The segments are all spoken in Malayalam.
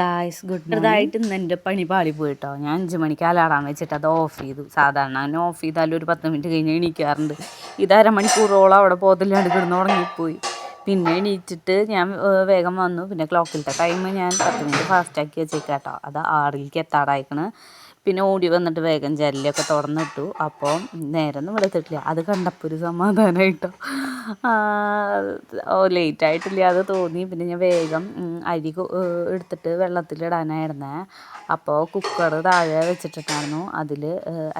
ഗായ്സ് ഗുഡ് ചെറുതായിട്ട് ഇന്ന് എന്റെ പണി പാളി പോയിട്ടോ. ഞാൻ അഞ്ച് മണിക്ക് അലാറാൻ വെച്ചിട്ട് അത് ഓഫ് ചെയ്തു. സാധാരണ അങ്ങനെ ഓഫ് ചെയ്താലും ഒരു പത്ത് മിനിറ്റ് കഴിഞ്ഞ് എണീക്കാറുണ്ട്. ഇത് അരമണിക്കൂറോളം അവിടെ പോകത്തില്ലാണ്ട് കിടന്ന് ഉറങ്ങിപ്പോയി. പിന്നെ എണീറ്റിട്ട് ഞാൻ വേഗം വന്നു. പിന്നെ ക്ലോക്കിലത്തെ ടൈം ഞാൻ പത്ത് മിനിറ്റ് ഫാസ്റ്റാക്കി വെച്ചേക്കാട്ടോ. അത് ആറിലേക്ക് എത്താറായിക്കണ്. പിന്നെ ഓടി വന്നിട്ട് വേഗം ജനലൊക്കെ തുറന്നിട്ടു. അപ്പോൾ നേരൊന്നും വിളിച്ചിട്ടില്ല അത് കണ്ടപ്പോൾ ഒരു സമാധാനമായിട്ടോ ലേറ്റ് ആയിട്ടില്ല അത് തോന്നി. പിന്നെ ഞാൻ വേഗം അരി എടുത്തിട്ട് വെള്ളത്തിലിടാനായിരുന്നേ അപ്പോൾ കുക്കർ താഴെ വെച്ചിട്ടുണ്ടായിരുന്നു. അതിൽ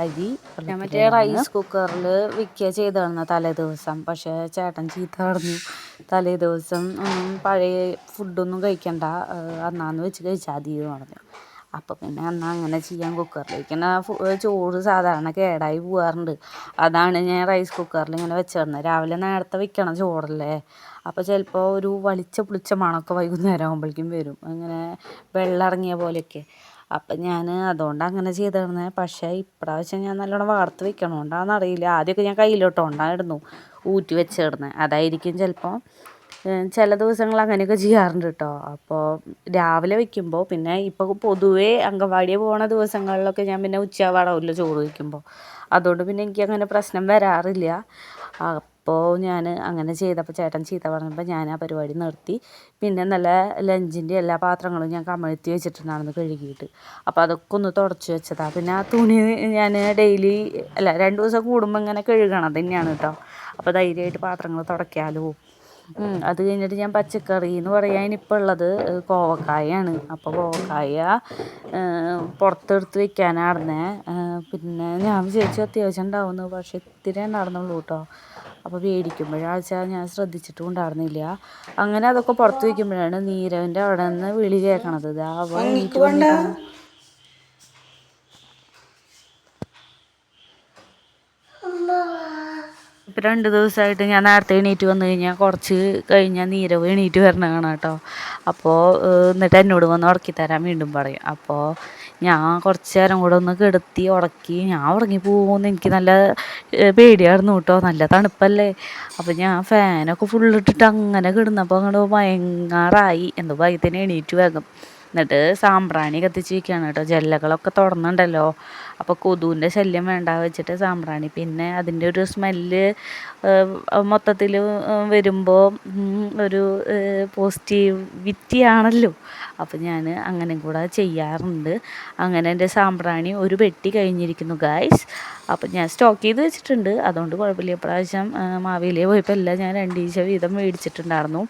അരി മറ്റേ റൈസ് കുക്കറിൽ വിൽക്കുക ചെയ്തിരുന്ന തലേ ദിവസം. പക്ഷേ ചേട്ടൻ ചീത്ത പറഞ്ഞു. തലേ ദിവസം ഒന്നും പഴയ ഫുഡൊന്നും കഴിക്കണ്ട. അന്നാന്ന് വെച്ച് കഴിച്ചാൽ മതി എന്ന് പറഞ്ഞു. അപ്പോൾ പിന്നെ എന്നാൽ അങ്ങനെ ചെയ്യാം കുക്കറിലേക്ക് തന്നെ ഫു- ചോറ് സാധാരണ കേടായി പോകാറുണ്ട് അതാണ് ഞാൻ റൈസ് കുക്കറിൽ ഇങ്ങനെ വെച്ചിരുന്നത് രാവിലെ നേരത്തെ വെക്കണം ചോറല്ലേ. അപ്പോൾ ചിലപ്പോൾ ഒരു വളിച്ച പുളിച്ച മണമൊക്കെ വൈകുന്നേരം ആകുമ്പോഴേക്കും വരും. അങ്ങനെ വെള്ളം ഇറങ്ങിയ പോലെയൊക്കെ. അപ്പം ഞാൻ അതുകൊണ്ട് അങ്ങനെ ചെയ്തിരുന്നത് പക്ഷേ ഇപ്രാവശ്യം ഞാൻ നല്ലോണം വാർത്ത് വെക്കണോണ്ടാന്ന് അറിയില്ല ആദ്യമൊക്കെ ഞാൻ കയ്യിലോട്ടോണ്ടായിരുന്നു ഊറ്റി വെച്ചിടുന്നത് അതായിരിക്കും ചിലപ്പോൾ ചില ദിവസങ്ങൾ അങ്ങനെയൊക്കെ ചെയ്യാറുണ്ട് കേട്ടോ അപ്പോൾ രാവിലെ വെക്കുമ്പോൾ പിന്നെ ഇപ്പോൾ പൊതുവേ അംഗൻവാടിയെ പോണ ദിവസങ്ങളിലൊക്കെ ഞാൻ പിന്നെ ഉച്ചയാവാറാവില്ല ചോറ് വയ്ക്കുമ്പോൾ അതുകൊണ്ട് പിന്നെ എനിക്ക് അങ്ങനെ പ്രശ്നം വരാറില്ല. അപ്പോൾ ഞാൻ അങ്ങനെ ചെയ്തപ്പോൾ ചേട്ടൻ ചീത്ത പറഞ്ഞപ്പോൾ ഞാൻ ആ പരിപാടി നിർത്തി. പിന്നെ നല്ല ലഞ്ചിന്റെ എല്ലാ പാത്രങ്ങളും ഞാൻ കമഴ്ത്തി വെച്ചിട്ടുണ്ടായിരുന്നു കഴുകിയിട്ട്. അപ്പോൾ അതൊക്കെ ഒന്ന് തുടച്ച് വെച്ചതാണ് പിന്നെ ആ തുണി ഞാൻ ഡെയിലി അല്ല രണ്ട് ദിവസം കൂടുമ്പോൾ ഇങ്ങനെ കഴുകണം തന്നെയാണ് കേട്ടോ അപ്പോൾ ധൈര്യമായിട്ട് പാത്രങ്ങൾ തുടയ്ക്കാലോ അത് കഴിഞ്ഞിട്ട് ഞാൻ പച്ചക്കറി എന്ന് പറയാൻ ഇപ്പോൾ ഉള്ളത് കോവക്കായാണ്. അപ്പോൾ കോവക്കായ പുറത്തെടുത്ത് വെക്കാനായിരുന്നേ പിന്നെ ഞാൻ വിചാരിച്ചു അത്യാവശ്യം ഉണ്ടാവുന്നു പക്ഷേ ഇത്തിരി ഉണ്ടായിരുന്നുള്ളൂ കേട്ടോ അപ്പോൾ മേടിക്കുമ്പോഴാച്ചാൽ ഞാൻ ശ്രദ്ധിച്ചിട്ടും ഉണ്ടായിരുന്നില്ല. അങ്ങനെ അതൊക്കെ പുറത്ത് വയ്ക്കുമ്പോഴാണ് നീരവിന്റെ അവിടെ നിന്ന് വിളി കേൾക്കണത്. അവൻ എണീറ്റ് വന്നിരിക്കുന്നു. ഇപ്പം രണ്ട് ദിവസമായിട്ട് ഞാൻ നേരത്തെ എണീറ്റ് വന്നു കഴിഞ്ഞാൽ കുറച്ച് കഴിഞ്ഞാൽ നീരവ് എണീറ്റ് വരണ കാണാം കേട്ടോ അപ്പോൾ എന്നിട്ട് എന്നോട് വന്ന് ഉറക്കി തരാൻ വീണ്ടും പറയും. അപ്പോൾ ഞാൻ കുറച്ച് നേരം കൂടെ ഒന്ന് കിടത്തി ഉടക്കി ഞാൻ ഉറങ്ങി പോകുമെന്ന് എനിക്ക് നല്ല പേടിയായിരുന്നു കേട്ടോ നല്ല തണുപ്പല്ലേ. അപ്പോൾ ഞാൻ ഫാനൊക്കെ ഫുള്ളിട്ടിട്ട് അങ്ങനെ കിടന്നപ്പോൾ അങ്ങോട്ട് ഭയങ്കരമായി എന്തോ ഭയത്തിന് എണീറ്റ് വേഗം. എന്നിട്ട് സാമ്പ്രാണി കത്തിച്ച് വയ്ക്കുകയാണ് കേട്ടോ ജല്ലകളൊക്കെ തുറന്നുണ്ടല്ലോ അപ്പോൾ കൊതുവിന്റെ ശല്യം വേണ്ട വെച്ചിട്ട് സാമ്പ്രാണി. പിന്നെ അതിന്റെ ഒരു സ്മെല്ല് മൊത്തത്തിൽ വരുമ്പോൾ ഒരു പോസിറ്റിവിറ്റിയാണല്ലോ. അപ്പോൾ ഞാൻ അങ്ങനെ കൂടെ ചെയ്യാറുണ്ട്. അങ്ങനെ എന്റെ സാമ്പ്രാണി ഒരു പെട്ടി കഴിഞ്ഞിരിക്കുന്നു ഗായ്സ് അപ്പം ഞാൻ സ്റ്റോക്ക് ചെയ്ത് വെച്ചിട്ടുണ്ട്. അതുകൊണ്ട് കുഴപ്പമില്ല. ഇപ്രാവശ്യം മാവേലിയെ പോയപ്പോൾ എല്ലാം ഞാൻ രണ്ടീശ വീതം മേടിച്ചിട്ടുണ്ടായിരുന്നു.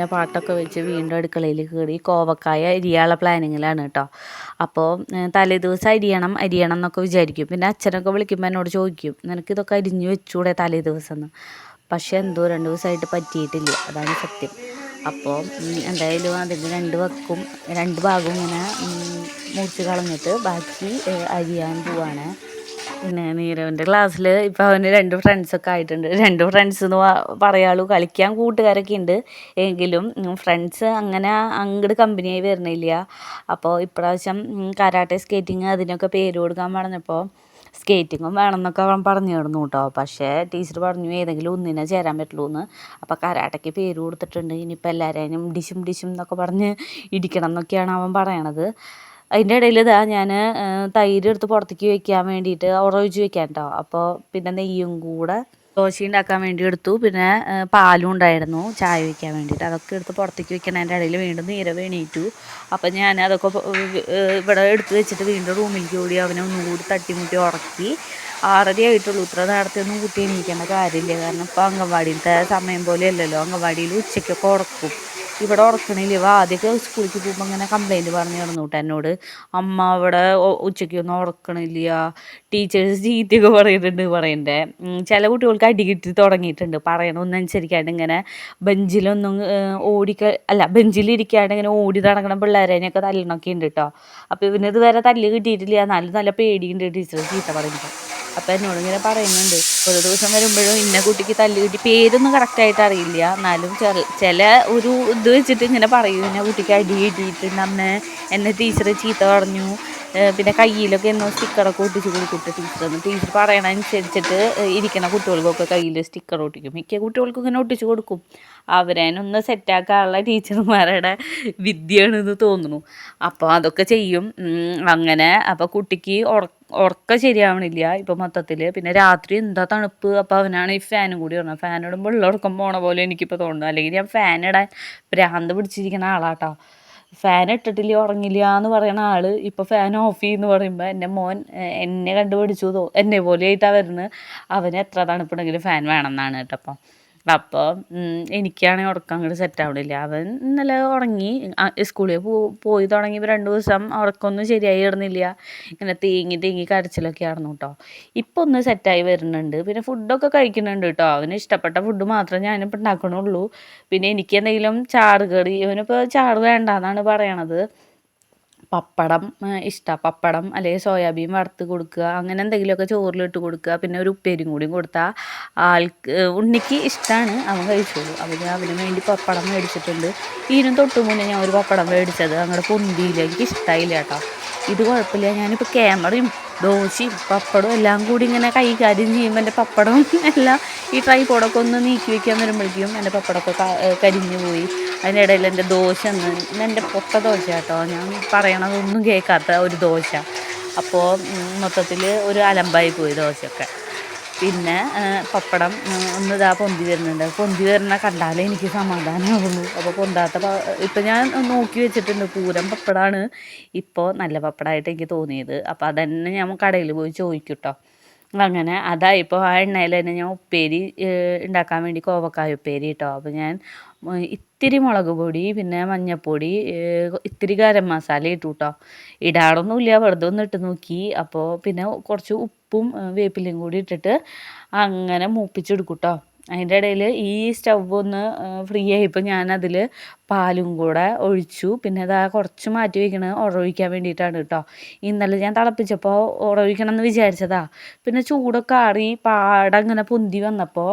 അങ്ങനെ പാട്ടൊക്കെ വെച്ച് വീണ്ടും അടുക്കളയിൽ കയറി കോവക്കായ അരിയാനുള്ള പ്ലാനിങ്ങിലാണ് കേട്ടോ അപ്പോൾ തലേ ദിവസം അരിയണം അരിയണം എന്നൊക്കെ വിചാരിക്കും. പിന്നെ അച്ഛനൊക്കെ വിളിക്കുമ്പോൾ എന്നോട് ചോദിക്കും നിനക്ക് ഇതൊക്കെ അരിഞ്ഞ് വെച്ചൂടെ തലേ ദിവസം എന്ന് പക്ഷേ എന്തോ രണ്ട് ദിവസമായിട്ട് പറ്റിയിട്ടില്ല. അതാണ് സത്യം. അപ്പോൾ എന്തായാലും അതിന്റെ രണ്ട് വക്കും രണ്ട് ഭാഗവും ഇങ്ങനെ മുറിച്ച് കളഞ്ഞിട്ട് ബാക്കി അരിയാൻ പോവാണ്. പിന്നെ നീരവന്റെ ക്ലാസ്സിൽ ഇപ്പോൾ അവന് രണ്ട് ഫ്രണ്ട്സൊക്കെ ആയിട്ടുണ്ട്. രണ്ട് ഫ്രണ്ട്സ് എന്ന് പറയാളൂ കളിക്കാൻ കൂട്ടുകാരൊക്കെ ഉണ്ട് എങ്കിലും ഫ്രണ്ട്സ് അങ്ങനെ അങ്ങോട്ട് കമ്പനിയായി വരുന്നില്ല. അപ്പോൾ ഇപ്രാവശ്യം കരാട്ടെ സ്കേറ്റിങ് അതിനൊക്കെ പേര് കൊടുക്കാൻ പറഞ്ഞപ്പോൾ സ്കേറ്റിങ്ങും വേണമെന്നൊക്കെ അവൻ പറഞ്ഞു തരുന്നു കേട്ടോ പക്ഷേ ടീച്ചർ പറഞ്ഞു ഏതെങ്കിലും ഒന്നിനെ ചേരാൻ പറ്റുള്ളൂ എന്ന് അപ്പോൾ കരാട്ടയ്ക്ക് പേര് കൊടുത്തിട്ടുണ്ട്. ഇനിയിപ്പോൾ എല്ലാവരെയും ഡിഷും ഡിഷും എന്നൊക്കെ പറഞ്ഞ് ഇടിക്കണം എന്നൊക്കെയാണ് അവൻ പറയണത്. അതിന്റെ ഇടയിൽ ഇതാ ഞാൻ തൈര് എടുത്ത് പുറത്തേക്ക് വെക്കാൻ വേണ്ടിയിട്ട് ഉറവിച്ച് വെക്കാൻ കേട്ടോ അപ്പോൾ പിന്നെ നെയ്യും കൂടെ ദോശ ഉണ്ടാക്കാൻ വേണ്ടി എടുത്തു. പിന്നെ പാലും ഉണ്ടായിരുന്നു ചായ വയ്ക്കാൻ വേണ്ടിയിട്ട്. അതൊക്കെ എടുത്ത് പുറത്തേക്ക് വെക്കണതിന്റെ ഇടയിൽ വീണ്ടും നീര വേണീറ്റു അപ്പം ഞാൻ അതൊക്കെ ഇവിടെ എടുത്ത് വെച്ചിട്ട് വീണ്ടും റൂമിലേക്ക് ഓടി അവനെ ഒന്നുകൂടി തട്ടിമുട്ടി ഉറക്കി. ആറര ആയിട്ടുള്ളൂ. ഇത്ര നേരത്തെ ഒന്നും കുട്ടി എണീക്കേണ്ട കാര്യമില്ല. കാരണം ഇപ്പോൾ അംഗൻവാടിയിലത്തെ സമയം പോലെ അല്ലല്ലോ അംഗൻവാടിയിൽ ഉച്ചയ്ക്കൊക്കെ ഉറക്കും. ഇവിടെ ഉറക്കണില്ല. ഇവ ആദ്യമൊക്കെ സ്കൂളിലേക്ക് പോകുമ്പോൾ അങ്ങനെ കംപ്ലൈന്റ് പറഞ്ഞു തന്നു കേട്ടോ എന്നോട്. അമ്മ ഉച്ചയ്ക്ക് ഉച്ചയ്ക്കൊന്നും ഉറക്കണില്ല. ടീച്ചേഴ്സ് ചീത്തയൊക്കെ പറയുന്നുണ്ട് പറയണ്ടേ. ചില കുട്ടികൾക്ക് അടി കിട്ടി തുടങ്ങിയിട്ടുണ്ട്. പറയണമൊന്നും അനുസരിക്കാണ്ട് ഇങ്ങനെ ബെഞ്ചിലൊന്നും ഓടിക്ക അല്ല ബെഞ്ചിലിരിക്കാണ്ട് ഇങ്ങനെ ഓടി നടക്കണ പിള്ളേരേനെയൊക്കെ തല്ലണമൊക്കെ ഉണ്ട് കേട്ടോ അപ്പോൾ ഇവന് ഇതുവരെ തല്ല് കിട്ടിയിട്ടില്ല. എന്നാലും നല്ല പേടിയുണ്ട് ടീച്ചർ ചീത്ത പറയുമ്പോൾ അപ്പോൾ എന്നോട് ഇങ്ങനെ പറയുന്നുണ്ട്. ഒരു ദിവസം വരുമ്പോഴും ഇന്ന കുട്ടിക്ക് തല്ല് കിട്ടി പേരൊന്നും കറക്റ്റായിട്ട് അറിയില്ല. എന്നാലും ചില ഒരു ഇത് വെച്ചിട്ട് ഇങ്ങനെ പറയും. ഇന്ന കുട്ടിക്ക് അടി കിട്ടിയിട്ടുണ്ട് അന്ന് എന്നെ ടീച്ചർ ചീത്ത പറഞ്ഞു. പിന്നെ കയ്യിലൊക്കെ എന്നോ സ്റ്റിക്കറൊക്കെ ഒട്ടിച്ച് കൊടുക്കട്ടെ ടീച്ചർ എന്ന് ടീച്ചർ പറയണ ഇരിക്കുന്ന കുട്ടികൾക്കൊക്കെ കയ്യിൽ സ്റ്റിക്കർ ഒട്ടിക്കും. മിക്ക കുട്ടികൾക്കും ഇങ്ങനെ ഒട്ടിച്ച് കൊടുക്കും. അവരേനൊന്ന് സെറ്റാക്കാനുള്ള ടീച്ചർമാരുടെ വിദ്യയാണെന്ന് തോന്നുന്നു. അപ്പോൾ അതൊക്കെ ചെയ്യും. അങ്ങനെ. അപ്പോൾ കുട്ടിക്ക് ഉറ ഉറക്കം ശരിയാവണില്ല ഇപ്പം മൊത്തത്തിൽ പിന്നെ രാത്രി എന്താ തണുപ്പ്? അപ്പോൾ അവനാണ് ഈ ഫാനും കൂടി പറഞ്ഞത് ഫാൻ ഇടുമ്പോൾ ഉള്ള ഉറക്കം പോണ പോലെ എനിക്കിപ്പോൾ തോന്നുന്നു. അല്ലെങ്കിൽ ഞാൻ ഫാൻ ഇടാൻ ഭ്രാന്ത് പിടിച്ചിരിക്കുന്ന ആളാട്ടോ. ഫാൻ ഇട്ടിട്ടില്ല ഉറങ്ങില്ല എന്ന് പറയുന്ന ആൾ ഇപ്പോൾ ഫാൻ ഓഫ് ചെയ്യുന്നു പറയുമ്പോൾ എന്റെ മോൻ എന്നെ കണ്ടുപിടിച്ചു തോ എന്നെ പോലെ ആയിട്ടാണ് വരുന്നത്. അവന് എത്ര തണുപ്പുണ്ടെങ്കിലും ഫാൻ വേണം എന്നാണ് അപ്പം അപ്പോൾ എനിക്കാണെങ്കിൽ ഉറക്കം അങ്ങോട്ട് സെറ്റ് ആവണില്ല. അവൻ ഇന്നലെ ഉറങ്ങി. സ്കൂളിൽ പോയി തുടങ്ങിയപ്പോൾ രണ്ട് ദിവസം ഉറക്കമൊന്നും ശരിയായി ഇടുന്നില്ല ഇങ്ങനെ തേങ്ങി തേങ്ങി കരച്ചിലൊക്കെ ആയിരുന്നു കേട്ടോ ഇപ്പോൾ ഒന്ന് സെറ്റായി വരുന്നുണ്ട്. പിന്നെ ഫുഡൊക്കെ കഴിക്കുന്നുണ്ട് കേട്ടോ അവന് ഇഷ്ടപ്പെട്ട ഫുഡ് മാത്രമേ ഞാനിപ്പോൾ ഉണ്ടാക്കണുള്ളൂ പിന്നെ എനിക്ക് എന്തെങ്കിലും ചാറ് കറി ഇവനിപ്പോൾ ചാറ് വേണ്ട എന്നാണ് പറയണത്. പപ്പടം ഇഷ്ടമാണ് പപ്പടം അല്ലെങ്കിൽ സോയാബീൻ വറുത്ത് കൊടുക്കുക അങ്ങനെ എന്തെങ്കിലുമൊക്കെ ചോറിലിട്ട് കൊടുക്കുക പിന്നെ ഒരു ഉപ്പേരിയും കൂടിയും കൊടുത്താൽ ആൾക്ക് ഉണ്ണിക്ക് ഇഷ്ടമാണ് അവൻ കഴിച്ചോളൂ. അപ്പോൾ അവന് വേണ്ടി പപ്പടം മേടിച്ചിട്ടുണ്ട്. ഇതിനും തൊട്ട് മുന്നേ ഞാൻ ഒരു പപ്പടം മേടിച്ചത് അങ്ങോട്ട് പൊന്തിയില്ല. എനിക്ക് ഇഷ്ടമായില്ല കേട്ടോ. ഇത് കുഴപ്പമില്ല. ഞാനിപ്പോൾ ക്യാമറയും ദോശയും പപ്പടവും എല്ലാം കൂടി ഇങ്ങനെ കൈകാര്യം ചെയ്യുമ്പോൾ എന്റെ പപ്പടവും എല്ലാം ഈ ട്രൈപോഡൊക്കെ ഒന്ന് നീക്കി വെക്കാൻ വരുമ്പോഴേക്കും എന്റെ പപ്പടമൊക്കെ കരിഞ്ഞു പോയി. അതിനിടയിൽ എന്റെ ദോശ ഒന്ന് എന്റെ പൊട്ട ദോശ കേട്ടോ. ഞാൻ പറയണതൊന്നും കേൾക്കാത്ത ഒരു ദോശ. അപ്പോൾ മൊത്തത്തിൽ ഒരു അലമ്പായി പോയി ദോശയൊക്കെ. പിന്നെ പപ്പടം ഒന്ന് ഇതാ പൊന്തി വരുന്നുണ്ട്. പൊന്തി വരുന്ന കണ്ടാലേ എനിക്ക് സമാധാനമാവുള്ളൂ. അപ്പോൾ പൊന്താത്ത ഇപ്പം ഞാൻ നോക്കി വെച്ചിട്ടുണ്ട് പൂരം പപ്പടമാണ് ഇപ്പോൾ നല്ല പപ്പടമായിട്ട് എനിക്ക് തോന്നിയത്. അപ്പോൾ അതന്നെ ഞാൻ കടയിൽ പോയി ചോദിക്കും കേട്ടോ അങ്ങനെ അതായിപ്പോൾ ആ എണ്ണയിൽ തന്നെ ഞാൻ ഉപ്പേരി ഉണ്ടാക്കാൻ വേണ്ടി കോവക്കായ ഉപ്പേരി കേട്ടോ അപ്പോൾ ഞാൻ ഇത്തിരി മുളക് പൊടി പിന്നെ മഞ്ഞൾപ്പൊടി ഇത്തിരി ഗരം മസാല ഇട്ടു കേട്ടോ ഇടാറൊന്നുമില്ല വെറുതെ ഒന്ന് ഇട്ട് നോക്കി. അപ്പോൾ പിന്നെ കുറച്ച് ഉപ്പും ഏഹ്, വേപ്പിലയും കൂടി ഇട്ടിട്ട് അങ്ങനെ മൂപ്പിച്ചെടുക്കും കേട്ടോ അതിന്റെ ഇടയിൽ ഈ സ്റ്റവ് ഒന്ന് ഫ്രീ ആയപ്പോൾ ഞാനതിൽ പാലും കൂടെ ഒഴിച്ചു. പിന്നെ അതാ കുറച്ച് മാറ്റി വയ്ക്കണത് ഉറവിക്കാൻ വേണ്ടിയിട്ടാണ് കേട്ടോ. ഇന്നലെ ഞാൻ തിളപ്പിച്ചപ്പോൾ ഉറവിക്കണം എന്ന് വിചാരിച്ചതാ. പിന്നെ ചൂടൊക്കെ ആറി പാടങ്ങനെ പൊന്തി വന്നപ്പോൾ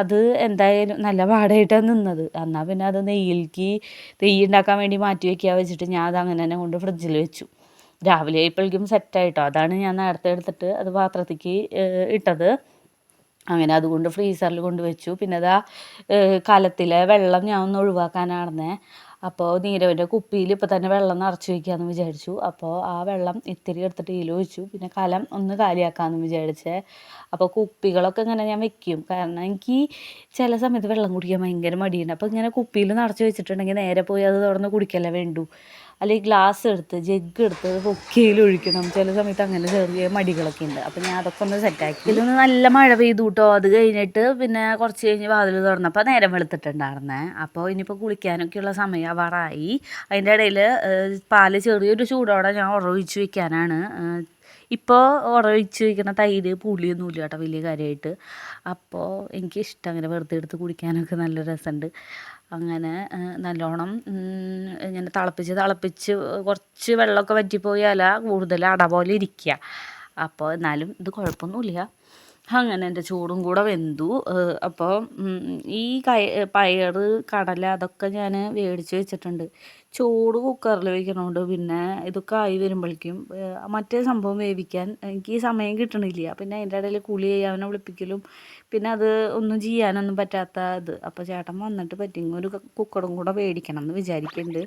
അത് എന്തായാലും നല്ല പാടായിട്ടാണ് നിന്നത്. എന്നാൽ പിന്നെ അത് നെയ്യിലേക്ക് നെയ്യ് ഉണ്ടാക്കാൻ വേണ്ടി മാറ്റി വയ്ക്കുക വെച്ചിട്ട് ഞാൻ അത് അങ്ങനെ തന്നെ കൊണ്ട് ഫ്രിഡ്ജിൽ വെച്ചു. രാവിലെ ആയപ്പോഴേക്കും സെറ്റായിട്ടോ അതാണ് ഞാൻ നേരത്തെ എടുത്തിട്ട് അത് പാത്രത്തേക്ക് ഇട്ടത്. അങ്ങനെ അതുകൊണ്ട് ഫ്രീസറിൽ കൊണ്ടുവച്ചു. പിന്നെ അതാ കലത്തിലെ വെള്ളം ഞാൻ ഒന്ന് ഒഴിവാക്കാനാണെന്നേ. അപ്പോൾ നീരവിന്റെ കുപ്പിയിൽ ഇപ്പോൾ തന്നെ വെള്ളം നിറച്ച് വയ്ക്കാമെന്ന് വിചാരിച്ചു. അപ്പോൾ ആ വെള്ളം ഇത്തിരി എടുത്തിട്ട് ഇതിൽ വെച്ചു പിന്നെ കലം ഒന്ന് കാലിയാക്കാമെന്ന് വിചാരിച്ചേ. അപ്പോൾ കുപ്പികളൊക്കെ ഇങ്ങനെ ഞാൻ വെക്കും. കാരണം എനിക്ക് ചില സമയത്ത് വെള്ളം കുടിക്കാൻ ഭയങ്കര മടിയുണ്ട് അപ്പോൾ ഇങ്ങനെ കുപ്പിയിൽ നിറച്ച് വെച്ചിട്ടുണ്ടെങ്കിൽ നേരെ പോയി അത് തുറന്ന് കുടിക്കല്ലേ വേണ്ടു. അല്ലെങ്കിൽ ഗ്ലാസ് എടുത്ത് ജഗ് എടുത്ത് ഹൊക്കയിൽ ഒഴിക്കണം. ചില സമയത്ത് അങ്ങനെ ചെറിയ മടികളൊക്കെ ഉണ്ട്. അപ്പം ഞാൻ അതൊക്കെ ഒന്ന് സെറ്റാക്കി ഇതിലൊന്ന് നല്ല മഴ പെയ്തു കേട്ടോ അത് കഴിഞ്ഞിട്ട് പിന്നെ കുറച്ച് കഴിഞ്ഞ് വാതിൽ തുറന്നപ്പോൾ നേരം വെളുത്തിട്ടുണ്ടായിരുന്നേ. അപ്പോൾ ഇനിയിപ്പോൾ കുളിക്കാനൊക്കെയുള്ള സമയം ആവാറായി. അതിന്റെ ഇടയിൽ പാൽ ചെറിയൊരു ചൂടോടെ ഞാൻ ഉറവിച്ച് വയ്ക്കാനാണ് ഇപ്പോൾ ഉറവിച്ച് വയ്ക്കുന്ന തൈര് പുളിയൊന്നുമില്ല കേട്ടോ വലിയ കാര്യമായിട്ട് അപ്പോൾ എനിക്കിഷ്ടം അങ്ങനെ വെറുതെ എടുത്ത് കുടിക്കാനൊക്കെ നല്ല രസമുണ്ട്. അങ്ങനെ നല്ലോണം ഇങ്ങനെ തിളപ്പിച്ച് തിളപ്പിച്ച് കുറച്ച് വെള്ളമൊക്കെ വറ്റിപ്പോയാൽ കൂടുതൽ അട പോലെ ഇരിക്കുക. അപ്പോൾ എന്നാലും ഇത് കുഴപ്പമൊന്നുമില്ല. അങ്ങനെ എന്റെ ചൂടും കൂടെ വെന്തു. അപ്പോൾ ഈ കയ പയർ കടല അതൊക്കെ ഞാൻ മേടിച്ച് വെച്ചിട്ടുണ്ട്. ചോറ് കുക്കറിൽ വെക്കണോണ്ട് പിന്നെ ഇതൊക്കെ ആയി വരുമ്പോഴേക്കും മറ്റേ സംഭവം വേവിക്കാൻ എനിക്ക് ഈ സമയം കിട്ടണില്ല. പിന്നെ അതിന്റെ ഇടയിൽ കുളി അവനെ വിളിപ്പിക്കലും പിന്നെ അത് ഒന്നും ചെയ്യാനൊന്നും പറ്റാത്ത ഇത്. അപ്പോൾ ചേട്ടൻ വന്നിട്ട് പറ്റിയെങ്കിൽ ഒരു കുക്കറും കൂടെ മേടിക്കണം എന്ന് വിചാരിക്കുന്നുണ്ട്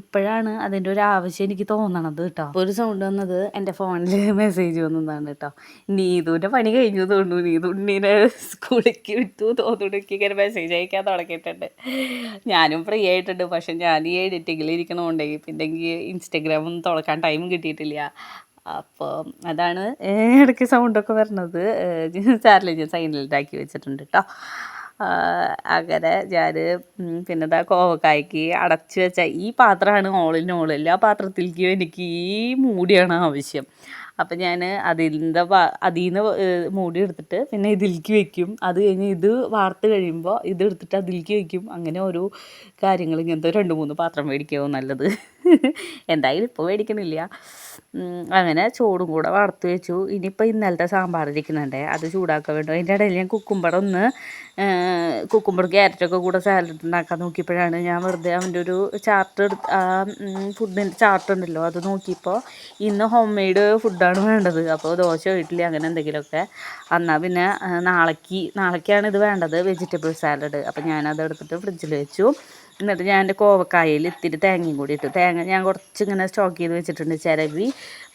ഇപ്പോഴാണ് അതിന്റെ ഒരു ആവശ്യം എനിക്ക് തോന്നണത് കേട്ടോ ഒരു സൗണ്ട് വന്നത് എന്റെ ഫോണിൽ മെസ്സേജ് വന്നതാണ് കേട്ടോ നീതുവിന്റെ പണി കഴിഞ്ഞു തോന്നുന്നു. നീതു ഉണ്ണീനെ സ്കൂളിലേക്ക് വിട്ടു തോന്നുന്നു. മെസ്സേജ് അയക്കാൻ തുടങ്ങിയിട്ടുണ്ട്. ഞാനും ഫ്രീ ആയിട്ടുണ്ട്. പക്ഷെ ഞാൻ ഈ എഡിറ്റിങ്ങിൽ ഇരിക്കണോണ്ടേ പിന്നെ ഇൻസ്റ്റഗ്രാമൊന്നും ഇൻസ്റ്റഗ്രാം തുറക്കാൻ ടൈം കിട്ടിയിട്ടില്ല. അപ്പോൾ അതാണ് ഇടയ്ക്ക് സൗണ്ടൊക്കെ വരണത്. ചാനൽ ഞാൻ സൈലന്റാക്കി വെച്ചിട്ടുണ്ട് കേട്ടോ അങ്ങനെ ഞാൻ പിന്നെ ഇതാ കോവക്കായ്ക്ക് അടച്ച് വെച്ച ഈ പാത്രമാണ് ഓളിന് ഓൾ എല്ലാ പാത്രത്തിലേക്കും എനിക്ക് ഈ മൂടിയാണ് ആവശ്യം. അപ്പം ഞാൻ അതിന്റെ അതിൽ നിന്ന് മൂടി എടുത്തിട്ട് പിന്നെ ഇതിലേക്ക് വെക്കും. അത് കഴിഞ്ഞ് ഇത് വാർത്ത് കഴിയുമ്പോൾ ഇതെടുത്തിട്ട് അതിലേക്ക് വെക്കും. അങ്ങനെ ഓരോ കാര്യങ്ങൾ ഇങ്ങനത്തെ രണ്ട് മൂന്ന് പാത്രം മേടിക്കുകയാവും നല്ലത്. എന്തായാലും ഇപ്പോൾ മേടിക്കണില്ല അങ്ങനെ ചോറും കൂടെ വറുത്ത് വെച്ചു. ഇനിയിപ്പോൾ ഇന്നലത്തെ സാമ്പാർ ഇരിക്കുന്നുണ്ടേ. അത് ചൂടാക്കാൻ വേണ്ടി. അതിന്റെ ഇടയിൽ ഞാൻ കുക്കുമ്പടം ഒന്ന് കുക്കുംബർ ക്യാരറ്റൊക്കെ കൂടെ സാലഡ് ഉണ്ടാക്കാൻ നോക്കിയപ്പോഴാണ് ഞാൻ വെറുതെ അവന്റെ ഒരു ചാർട്ട് ആ ഫുഡിന്റെ ചാർട്ട് ഉണ്ടല്ലോ അത് നോക്കിയപ്പോൾ ഇന്ന് ഹോം മെയ്ഡ് ഫുഡാണ് വേണ്ടത്. അപ്പോൾ ദോശ ഇഡ്ഡലി അങ്ങനെ എന്തെങ്കിലുമൊക്കെ. എന്നാൽ പിന്നെ നാളേക്ക് നാളേക്കാണ് ഇത് വേണ്ടത് വെജിറ്റബിൾ സാലഡ് അപ്പോൾ ഞാനത് എടുത്തിട്ട് ഫ്രിഡ്ജിൽ വെച്ചു. എന്നിട്ട് ഞാൻ എന്റെ കോവക്കായയിൽ ഇത്തിരി തേങ്ങയും കൂടി ഇട്ടു. തേങ്ങ ഞാൻ കുറച്ച് ഇങ്ങനെ സ്റ്റോക്ക് ചെയ്ത് വെച്ചിട്ടുണ്ട് ചിരവി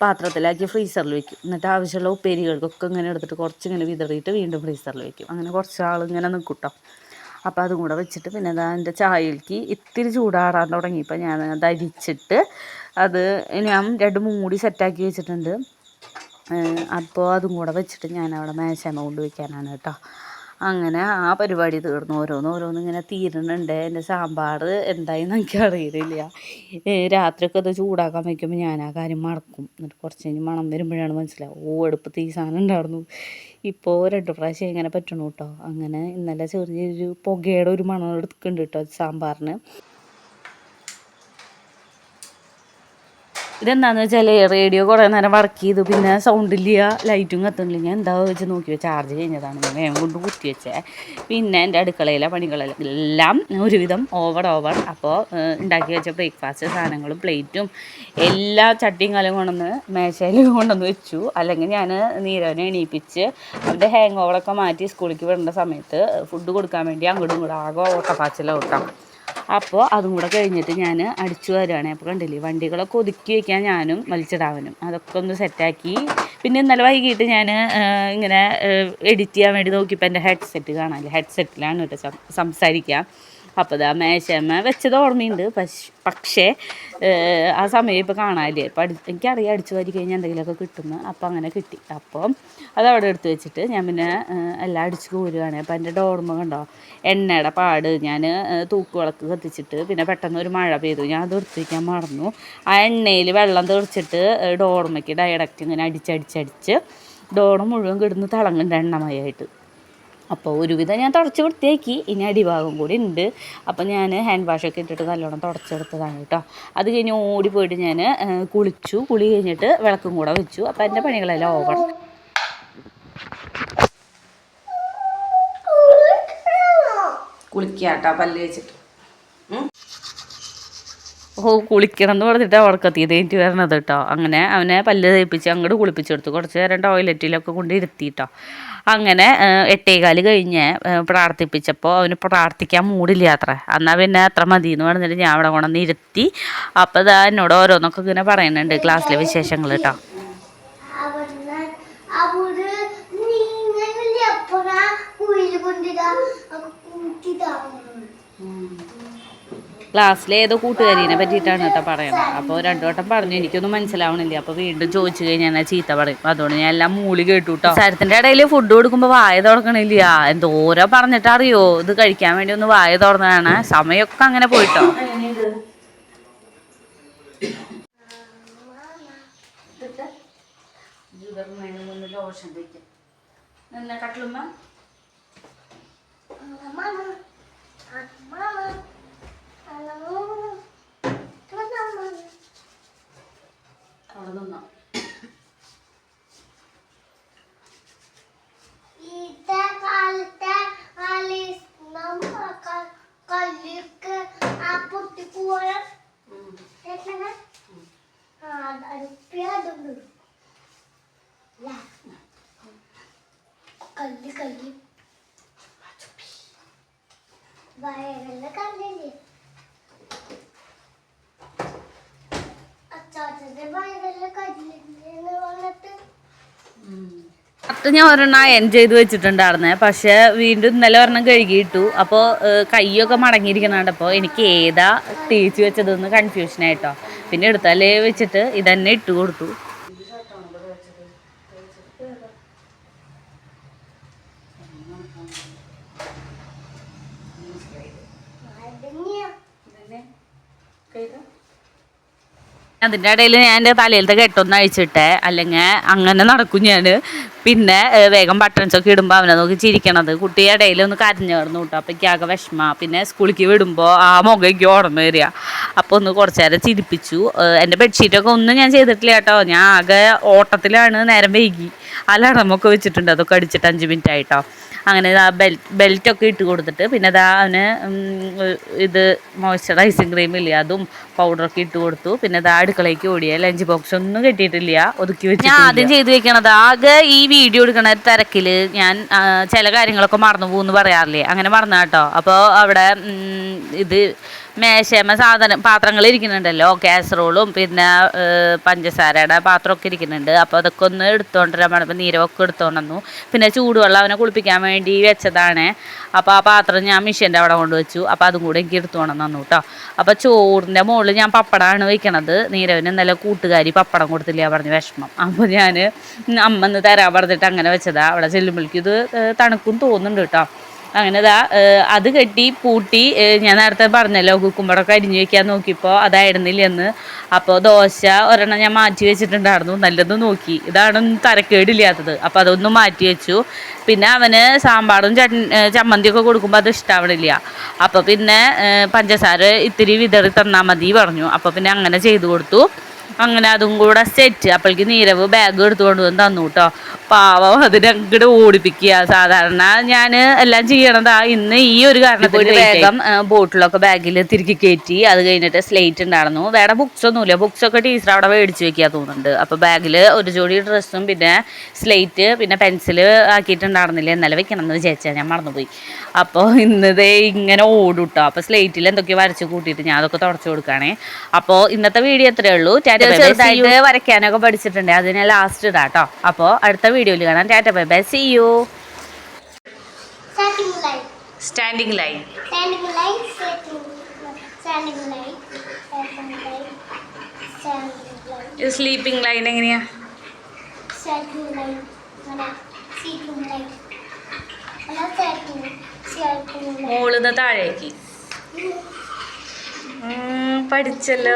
പാത്രത്തിലാക്കി ഫ്രീസറിൽ വെക്കും. എന്നിട്ട് ആവശ്യമുള്ള ഉപ്പേരികൾക്കൊക്കെ ഇങ്ങനെ എടുത്തിട്ട് കുറച്ച് ഇങ്ങനെ വിതറിയിട്ട് വീണ്ടും ഫ്രീസറിൽ വെക്കും. അങ്ങനെ കുറച്ച് ആൾ ഇങ്ങനെ നിൽക്കും അപ്പോൾ അതും കൂടെ വെച്ചിട്ട് പിന്നെ അതാ എന്റെ ചായയിലേക്ക് ഇത്തിരി ചൂടാറാൻ തുടങ്ങിയപ്പോൾ ഞാൻ അത് അരിച്ചിട്ട് അത് ഞാൻ രണ്ട് മൂടി സെറ്റാക്കി വെച്ചിട്ടുണ്ട്. അപ്പോൾ അതും കൂടെ വെച്ചിട്ട് ഞാൻ അവിടെ മേശമ കൊണ്ട് വയ്ക്കാനാണ് കേട്ടോ. അങ്ങനെ ആ പരിപാടി തീർന്നു. ഓരോന്ന് ഓരോന്ന് ഇങ്ങനെ തീരുന്നുണ്ട്. എന്റെ സാമ്പാർ എന്തായെന്ന് എനിക്ക് അറിയില്ല രാത്രിയൊക്കെ അത് ചൂടാക്കാൻ വയ്ക്കുമ്പോൾ ഞാൻ ആ കാര്യം മറക്കും. എന്നിട്ട് കുറച്ച് കഴിഞ്ഞ് മണം വരുമ്പോഴാണ് മനസ്സിലാവും ഓ എടുപ്പ് ഈ സാധനം ഉണ്ടായിരുന്നു. ഇപ്പോൾ രണ്ട് പ്രാവശ്യം ഇങ്ങനെ പറ്റണു കേട്ടോ അങ്ങനെ ഇന്നലെ ചെറിയൊരു പുകയുടെ ഒരു മണം എടുക്കുന്നുണ്ട് കേട്ടോ സാമ്പാറിന്. ഇതെന്താന്ന് വെച്ചാൽ റേഡിയോ കുറേ നേരം വർക്ക് ചെയ്തു പിന്നെ സൗണ്ട് ഇല്ല ലൈറ്റും കത്തുന്നില്ല ഞാൻ എന്താ വെച്ച് നോക്കി ചാർജ് കഴിഞ്ഞതാണ്. ഞാൻ വേഗം കൊണ്ട് കുത്തി വെച്ചേ. പിന്നെ എന്റെ അടുക്കളയിലെ പണികളെല്ലാം ഒരുവിധം ഓവർ ഓവർ അപ്പോൾ ഉണ്ടാക്കി വെച്ച ബ്രേക്ക്ഫാസ്റ്റ് സാധനങ്ങളും പ്ലേറ്റും എല്ലാ ചട്ടിയും കലം കൊണ്ടുവന്ന് മേശയിൽ കൊണ്ടുവന്ന് വെച്ചു. അല്ലെങ്കിൽ ഞാൻ നീരവനെ എണീപ്പിച്ച് അവന്റെ ഹാങ് ഓവറൊക്കെ മാറ്റി സ്കൂളിലേക്ക് വിടേണ്ട സമയത്ത് ഫുഡ് കൊടുക്കാൻ വേണ്ടി അങ്ങോട്ടും ഇങ്ങോട്ടും ആകെ ഓട്ടപ്പാച്ചില ഓട്ടാം. അപ്പോൾ അതും കൂടെ കഴിഞ്ഞിട്ട് ഞാൻ അടിച്ചു വരുവാണ് അപ്പോൾ കണ്ടില്ലേ വണ്ടികളൊക്കെ ഒതുക്കി വയ്ക്കാൻ ഞാനും വലിച്ചിടാവനും അതൊക്കെ ഒന്ന് സെറ്റാക്കി. പിന്നെ ഇന്നലെ വൈകിട്ട് ഞാൻ ഇങ്ങനെ എഡിറ്റ് ചെയ്യാൻ വേണ്ടി നോക്കിയപ്പോൾ എന്റെ ഹെഡ്സെറ്റ് കാണാനില്ല? ഹെഡ്സെറ്റിലാണ് കേട്ടോ സംസാരിക്കുക അപ്പോൾ ഇതാ മേശമ്മ വെച്ചത് ഓർമ്മയുണ്ട്. പക്ഷേ പക്ഷേ ആ സമയം ഇപ്പോൾ കാണാനില്ലേ? അപ്പോൾ അടി എനിക്കറിയാം അടിച്ചു വാരി കഴിഞ്ഞാൽ എന്തെങ്കിലുമൊക്കെ കിട്ടുന്നു അപ്പോൾ അങ്ങനെ കിട്ടി. അപ്പോൾ അവിടെ എടുത്ത് വെച്ചിട്ട് ഞാൻ പിന്നെ എല്ലാം അടിച്ച് കൂരുകയാണ് അപ്പോൾ എന്റെ ഡോർമ കണ്ടോ? എണ്ണയുടെ പാട് ഞാൻ തൂക്ക് വിളക്ക് കത്തിച്ചിട്ട് പിന്നെ പെട്ടെന്ന് ഒരു മഴ പെയ്തു. ഞാൻ അത് എടുത്ത് വയ്ക്കാൻ മറന്നു. ആ എണ്ണയിൽ വെള്ളം തെറിച്ചിട്ട് ഡോർമയ്ക്ക് ഡയറക്റ്റ് ഇങ്ങനെ അടിച്ചടിച്ചടിച്ച് ഡോറ് മുഴുവൻ കിടന്ന് തിളങ്ങുന്നുണ്ട് എണ്ണമയമായിട്ട് അപ്പോൾ ഒരുവിധം ഞാൻ തുടച്ച് വൃത്തിയാക്കി. ഇനി അടിഭാഗം കൂടി ഉണ്ട്. അപ്പോൾ ഞാൻ ഹാൻഡ് വാഷൊക്കെ ഇട്ടിട്ട് നല്ലോണം തുടച്ചെടുത്തതാണ് കേട്ടോ. അത് കഴിഞ്ഞ് ഓടി പോയിട്ട് ഞാൻ കുളിച്ചു. കുളി കഴിഞ്ഞിട്ട് വിളക്കും കൂടെ വെച്ചു. അപ്പോൾ എന്റെ പണികളെല്ലാം ഓവർ കുളിക്കാട്ടോ കേട്ടോ പല്ല് വെച്ചിട്ട് ഓ കുളിക്കണം എന്ന് പറഞ്ഞിട്ട് ഉറക്കത്തിയത് എനിക്ക് വരണത് കേട്ടോ അങ്ങനെ അവനെ പല്ല് തേപ്പിച്ച് അങ്ങോട്ട് കുളിപ്പിച്ചെടുത്തു. കുറച്ച് നേരം ടോയ്ലറ്റിലൊക്കെ കൊണ്ട് ഇരുത്തി അങ്ങനെ എട്ടേകാൽ കഴിഞ്ഞ് പ്രാർത്ഥിപ്പിച്ചപ്പോൾ അവന് പ്രാർത്ഥിക്കാൻ മൂടില്ല അത്ര. എന്നാൽ പിന്നെ അത്ര മതി എന്ന് പറഞ്ഞിട്ട് ഞാൻ അവിടെ കൊണ്ടുവന്ന് ഇരുത്തി. അപ്പോൾ ഇതാ എന്നോട് ഓരോന്നൊക്കെ ഇങ്ങനെ പറയുന്നുണ്ട് ക്ലാസ്സിലെ വിശേഷങ്ങൾ കേട്ടോ കൊണ്ടിടാ ക്ലാസ്സിലെ ഏതോ കൂട്ടുകാരീനെ പറ്റിയിട്ടാണ് കേട്ടോ പറയുന്നത് അപ്പോൾ രണ്ടു വട്ടം പറഞ്ഞു എനിക്കൊന്നും മനസ്സിലാവണില്ല. അപ്പോൾ വീണ്ടും ചോദിച്ചു കഴിഞ്ഞാൽ ഞാൻ ചീത്ത പറയും. അതുകൊണ്ട് ഞാൻ എല്ലാം മൂളി കേട്ടു കേട്ടോ സാരത്തിന്റെ ഇടയിൽ ഫുഡ് കൊടുക്കുമ്പോൾ വായ തുറക്കണില്ല. എന്തോരോ പറഞ്ഞിട്ടറിയോ? ഇത് കഴിക്കാൻ വേണ്ടി ഒന്ന് വായ തുറന്നതാണ്. സമയമൊക്കെ അങ്ങനെ പോയിട്ടോ. മാമ ഹലോ അവിടെ നിന്നോ. കല്ലിക്ക് ആ പൊട്ടിപ്പോയ അടുപ്പിയാതുണ്ട് അത് ഞാൻ ഒരെണ്ണം അയൺ ചെയ്ത് വെച്ചിട്ടുണ്ടായിരുന്നേ. പക്ഷെ വീണ്ടും ഇന്നലെ ഒരെണ്ണം കഴുകിയിട്ടു. അപ്പോൾ കൈയൊക്കെ അപ്പോൾ എനിക്ക് ഏതാ തേച്ച് വെച്ചതെന്ന് കൺഫ്യൂഷൻ ആയിട്ടോ പിന്നെ എടുത്താലേ വെച്ചിട്ട് ഇതന്നെ ഇട്ട് കൊടുത്തു. ഇതന്നെയാ അതിന്റെ ഇടയിൽ ഞാൻ എന്റെ തലയിലത്തെ കെട്ടൊന്ന് അഴിച്ചിട്ടെ അല്ലെങ്കിൽ അങ്ങനെ നടക്കും ഞാൻ പിന്നെ വേഗം ബട്ടൺസൊക്കെ ഇടുമ്പോൾ അവനെ നോക്കി ചിരിക്കണത്. കുട്ടി ഇടയിൽ ഒന്ന് കരഞ്ഞു കിടന്നു കൂട്ടും. അപ്പോൾ എനിക്ക് വിഷമ. പിന്നെ സ്കൂളിലേക്ക് വിടുമ്പോൾ ആ മുഖയ്ക്ക് ഓർമ്മ വരിക. അപ്പോൾ ഒന്ന് കുറച്ച് നേരം ചിരിപ്പിച്ചു. എന്റെ ബെഡ്ഷീറ്റൊക്കെ ഒന്നും ഞാൻ ചെയ്തിട്ടില്ല കേട്ടോ. ഞാൻ ആകെ ഓട്ടത്തിലാണ് നേരം വൈകി. അലാറമൊക്കെ വെച്ചിട്ടുണ്ട്. അതൊക്കെ അടിച്ചിട്ട് അഞ്ച് മിനിറ്റ് ആയിട്ടോ. അങ്ങനെ ആ ബെൽറ്റ് ബെൽറ്റൊക്കെ ഇട്ട് കൊടുത്തിട്ട് പിന്നെ അതാ അവന് ഇത് മോയ്സ്ചറൈസിങ് ക്രീം ഇല്ല അതും പൗഡറൊക്കെ ഇട്ട് കൊടുത്തു. പിന്നെ അതാ അടുക്കളയ്ക്ക് ഓടിയ. ലഞ്ച് ബോക്സ് ഒന്നും കെട്ടിയിട്ടില്ല. ഒതുക്കി വെച്ച് ഞാൻ ആദ്യം ചെയ്ത് വെക്കണത് ആകെ ഈ വീഡിയോ എടുക്കണ തിരക്കിൽ ഞാൻ ചില കാര്യങ്ങളൊക്കെ മറന്നു പോകുമെന്ന് പറയാറില്ലേ? അങ്ങനെ മറന്നു കേട്ടോ. അപ്പോൾ അവിടെ ഇത് മേശമ സാധനം പാത്രങ്ങൾ ഇരിക്കുന്നുണ്ടല്ലോ. കാസറോളും പിന്നെ പഞ്ചസാരയുടെ പാത്രമൊക്കെ ഇരിക്കുന്നുണ്ട്. അപ്പോൾ അതൊക്കെ ഒന്ന് എടുത്തോണ്ടിരാൻ പറഞ്ഞപ്പോൾ നീരവൊക്കെ വന്നു. പിന്നെ ചൂടുവെള്ളം അവനെ കുളിപ്പിക്കാൻ വേണ്ടി വെച്ചതാണ്. അപ്പോൾ ആ പാത്രം ഞാൻ മിഷീന്റെ അവിടെ കൊണ്ടുവച്ചു അപ്പോൾ അതും കൂടെ എനിക്ക് എടുത്തോണം തന്നു കേട്ടോ അപ്പോൾ ചോറിന്റെ മുകളിൽ ഞാൻ പപ്പടമാണ് വയ്ക്കണത് നീരവിന് ഇന്നലെ കൂട്ടുകാരി പപ്പടം കൊടുത്തില്ല പറഞ്ഞു വിഷമം. അപ്പോൾ ഞാൻ അമ്മ ഒന്ന് തരാൻ പറഞ്ഞിട്ട് അങ്ങനെ വെച്ചതാണ് അവിടെ ചെല്ലുമ്പോഴേക്കും ഇത് തണുക്കും തോന്നുന്നുണ്ട് കേട്ടോ അങ്ങനെ ഇതാ അത് കെട്ടി പൂട്ടി ഞാൻ നേരത്തെ പറഞ്ഞല്ലോ കുക്കുമ്പറൊക്കെ അരിഞ്ഞു വെക്കാൻ നോക്കിയപ്പോൾ അതായിരുന്നില്ല എന്ന് അപ്പോൾ ദോശ ഒരെണ്ണം ഞാൻ മാറ്റി വെച്ചിട്ടുണ്ടായിരുന്നു നല്ലത് നോക്കി. ഇതാണൊന്നും തരക്കേടില്ലാത്തത്. അപ്പോൾ അതൊന്നും മാറ്റി വെച്ചു. പിന്നെ അവന് സാമ്പാറും ചമ്മന്തിയൊക്കെ കൊടുക്കുമ്പോൾ അത് ഇഷ്ടാവണില്ല. അപ്പോൾ പിന്നെ പഞ്ചസാര ഇത്തിരി വിതറി തന്നാൽ മതി പറഞ്ഞു. അപ്പോൾ പിന്നെ അങ്ങനെ ചെയ്തു കൊടുത്തു. അങ്ങനെ അതും കൂടെ സെറ്റ് അപ്പോഴേക്ക് നീരവ് ബാഗ് എടുത്തുകൊണ്ട് വന്ന് തന്നു കേട്ടോ പാവം അതിനെ അങ്ങോട്ട് ഓടിപ്പിക്കുക. സാധാരണ ഞാൻ എല്ലാം ചെയ്യണതാ. ഇന്ന് ഈ ഒരു കാരണത്തിന് വേഗം ബോട്ടിലൊക്കെ ബാഗിൽ തിരികെ കയറ്റി അത് കഴിഞ്ഞിട്ട് സ്ലേറ്റ് ഉണ്ടായിരുന്നു വേറെ ബുക്സ് ഒന്നുമില്ല ബുക്സ് ഒക്കെ ടീച്ചർ അവിടെ മേടിച്ച് വെക്കുക തോന്നുന്നുണ്ട്. അപ്പോൾ ബാഗിൽ ഒരു ജോഡി ഡ്രസ്സും പിന്നെ സ്ലേറ്റ് പിന്നെ പെൻസിൽ ആക്കിയിട്ടുണ്ടായിരുന്നില്ല. ഇന്നലെ വെക്കണം എന്ന് വിചാരിച്ചാൽ ഞാൻ മറന്നുപോയി. അപ്പോൾ ഇന്നതേ ഇങ്ങനെ ഓടും കേട്ടോ അപ്പോൾ സ്ലേറ്റിൽ എന്തൊക്കെയോ വരച്ച് കൂട്ടിയിട്ട് ഞാൻ അതൊക്കെ തുടച്ചു കൊടുക്കുകയാണേ അപ്പോൾ ഇന്നത്തെ വീഡിയോ എത്രയേ ഉള്ളൂ. ടാറ്റ. ചെറുതായിട്ട് വരയ്ക്കാനൊക്കെ പഠിച്ചിട്ടുണ്ട്. അതിനെ ലാസ്റ്റ് ഇടാട്ടോ അപ്പോ അപ്പോൾ അടുത്ത വീഡിയോയിൽ കാണാം. Tata bye bye see you standing line standing line standing line standing line sleeping line എങ്ങനെയാ? സ്റ്റാൻഡിംഗ് ലൈൻ മോളിന്ന് താഴേക്ക്. പഠിച്ചല്ലോ.